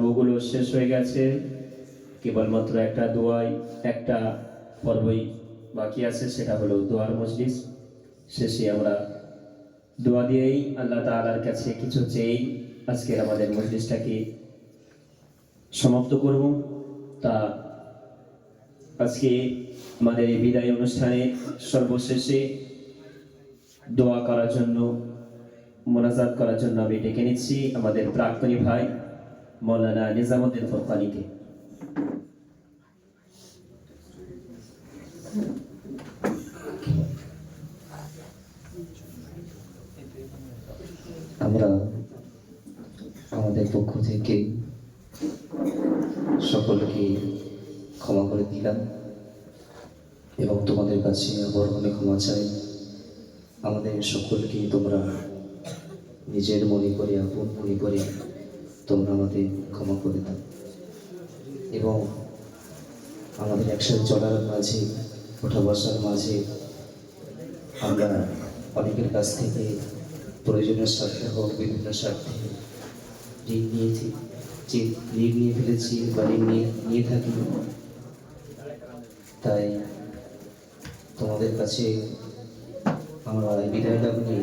পর্বগুলো শেষ হয়ে গেছে। কেবলমাত্র একটা দোয়াই, একটা পর্বই বাকি আছে, সেটা হলো দোয়ার মজলিস। শেষে আমরা দোয়া দিয়েই আল্লাহ তাআলার কাছে কিছু চেয়েই আজকের আমাদের মজলিসটাকে সমাপ্ত করব। তা আজকে আমাদের এই বিদায় অনুষ্ঠানে সর্বশেষে দোয়া করার জন্য, মোনাজাত করার জন্য আমি ডেকে নিচ্ছি আমাদের প্রাক্তনী ভাই। মৌলানা নিজামুদ্দিন ফরকানিকে আমরা আমাদের পক্ষ থেকে সকলকে ক্ষমা করে দিলাম এবং তোমাদের কাছে আবার অনেক ক্ষমা চাই। আমাদের সকলকে তোমরা নিজের মনে করে, আপন মনে করে তোমরা আমাদের ক্ষমা করে দাও। এবং আমাদের একসাথে চলার মাঝে, ওঠা বসার মাঝে আমরা অনেকের কাছ থেকে প্রয়োজনীয় স্বার্থে হোক, বিভিন্ন স্বার্থে ঋণ নিয়েছি, যে ঋণ নিয়ে ফেলেছি বা ঋণ নিয়ে নিয়ে থাকি, তাই তোমাদের কাছে আমরা বিদায় লগ্নে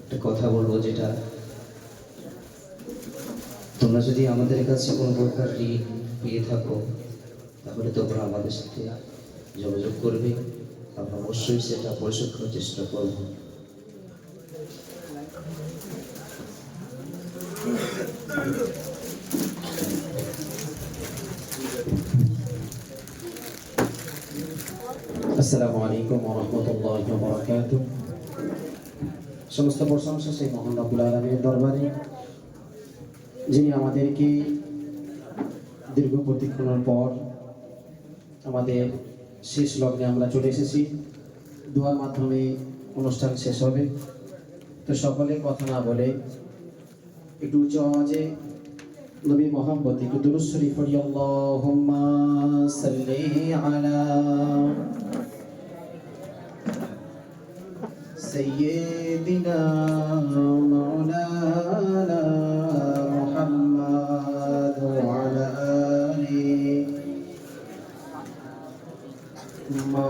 একটা কথা বলব যেটা তোমরা যদি আমাদের কাছে কোনো প্রকার ঋণ পেয়ে থাকো তাহলে তোমরা আমাদের সাথে যোগাযোগ করবে। আমরা অবশ্যই সেটা পরিশোধ করার চেষ্টা করব। আসসালামু আলাইকুম ওরহমতুল্লাহ বরকাত সমস্ত প্রশংসা সেই মহান রব্বুল আলমীর দরবারে। যিনি আমাদেরকে দীর্ঘ প্রতিক্ষণের পর আমাদের শেষ লগ্নে আমরা চলে এসেছি। দোয়ার মাধ্যমে অনুষ্ঠান শেষ হবে। তো সকলে কথা না বলে একটু উচ্চ আওয়াজে নবী মোহাম্মদ একটু দুরুশ্বরী শরীফ পড়ি আলা সাল্লি দিনা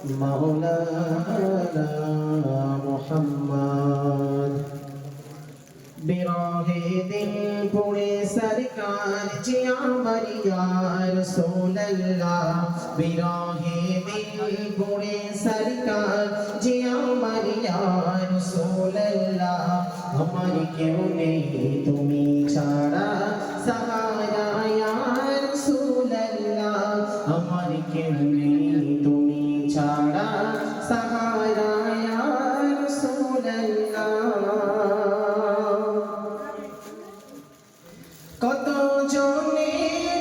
مولانا محمد براہ دل پورے سرکار جیا مریا رسول اللہ براہ دل پورے سرکار جیا مریا رسول اللہ ہماری کیوں نہیں تمہیں چھاڑا سہارا یا رسول اللہ ہماری کیوں কত জনে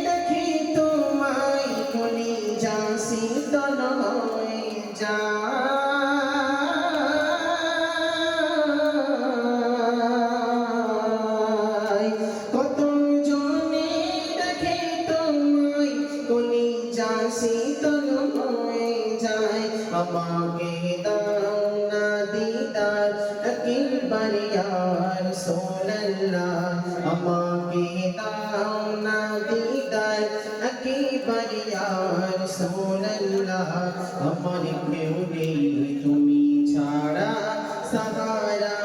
দেখি তোমায় কলি যা শীতল হয়ে যায়। কত জনে দেখে তোমায় কলি যা শীতল হয়ে যায়। আমাকে দাও না দিদার, একবার ইয়ার সোনাল্লাহ আমাকে দাও না দিদার একবার ইয়ার সোনাল্লাহ আমার কেউ নেই তুমি ছাড়া সাহারা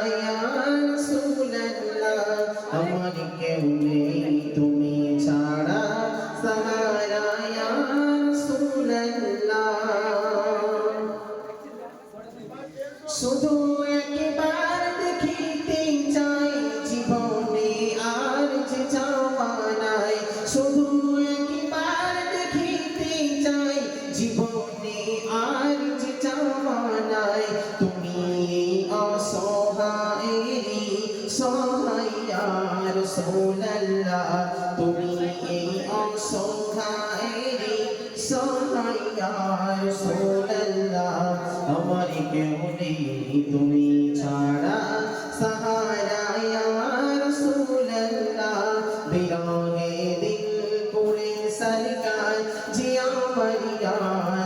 রসুল্লাহ, তুমি এই অসংখ্যায় সোনাইয়া রসুল্লাহ। আমার কেউ নেই, তুমি ছাড়া সাহারায়া রসুল্লাহ। বিরহে দিন পুরে সরকার জিয়া মরিয়া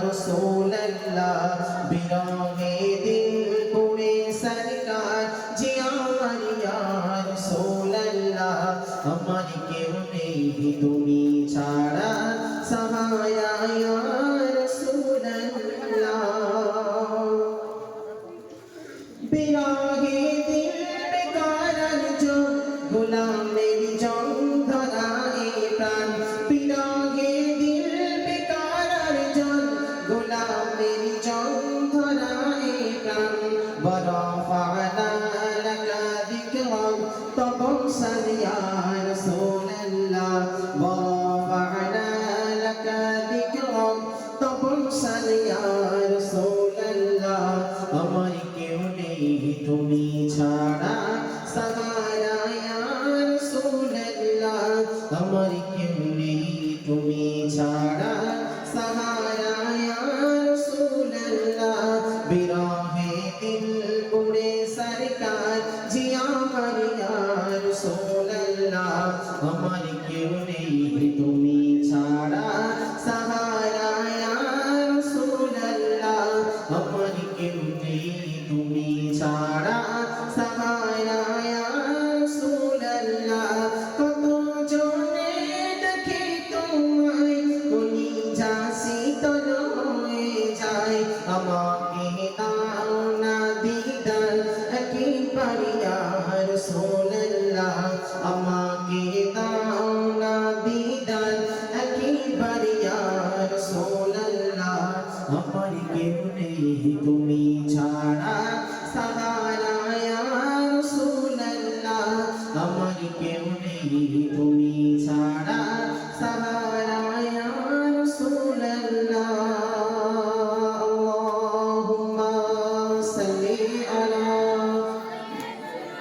রসুল্লাহ। বিরহে তুমি ছাড়া আমাকে দাও না দিদার একেবারে রাসূলুল্লাহ আমার কেউ নেই তুমি ছাড়া। সাহারা রাসূলুল্লাহ আমার কেউ নেই তুমি ছাড়া। সাহারা